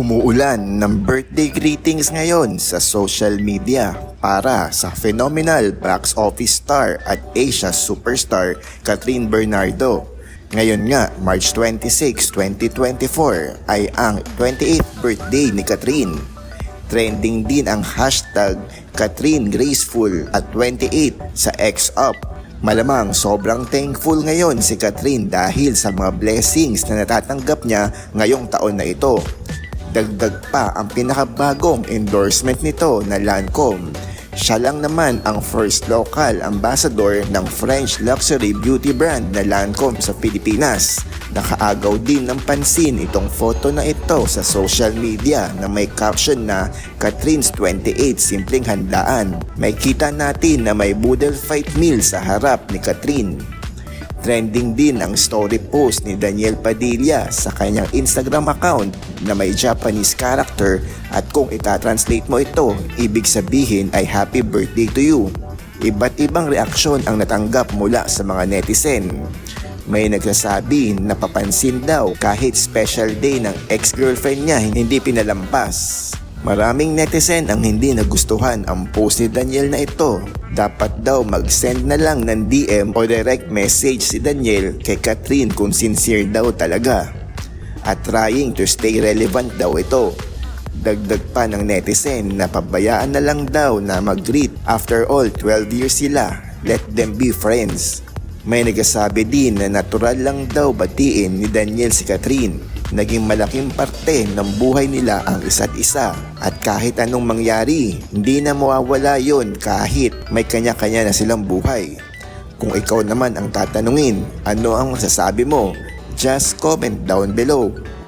Umuulan ng birthday greetings ngayon sa social media para sa phenomenal box office star at Asia superstar Catherine Bernardo. Ngayon nga, March 26, 2024 ay ang 28th birthday ni Catherine. Trending din ang hashtag Catherine Graceful at 28 sa X-Up. Malamang sobrang thankful ngayon si Catherine dahil sa mga blessings na natatanggap niya ngayong taon na ito. Dagdag pa ang pinakabagong endorsement nito na Lancome. Siya lang naman ang first local ambassador ng French luxury beauty brand na Lancome sa Pilipinas. Nakaagaw din ng pansin itong photo na ito sa social media na may caption na Catherine's 28 Simpleng Handaan. May kita natin na may boodle fight meal sa harap ni Catherine. Trending din ang story post ni Daniel Padilla sa kanyang Instagram account na may Japanese character at kung itatranslate mo ito, ibig sabihin ay happy birthday to you. Iba't ibang reaksyon ang natanggap mula sa mga netizen. May nagsasabi na papansin daw kahit special day ng ex-girlfriend niya hindi pinalampas. Maraming netizen ang hindi nagustuhan ang post ni Daniel na ito. Dapat daw mag-send na lang ng DM o direct message si Daniel kay Catherine kung sincere daw talaga. At trying to stay relevant daw ito. Dagdag pa ng netizen na pabayaan na lang daw na mag-greet. After all, 12 years sila. Let them be friends. May nagsasabi din na natural lang daw batiin ni Daniel si Catherine. Naging malaking parte ng buhay nila ang isa't isa. At kahit anong mangyari, hindi na mawawala yon kahit may kanya-kanya na silang buhay. Kung ikaw naman ang tatanungin, ano ang masasabi mo? Just comment down below.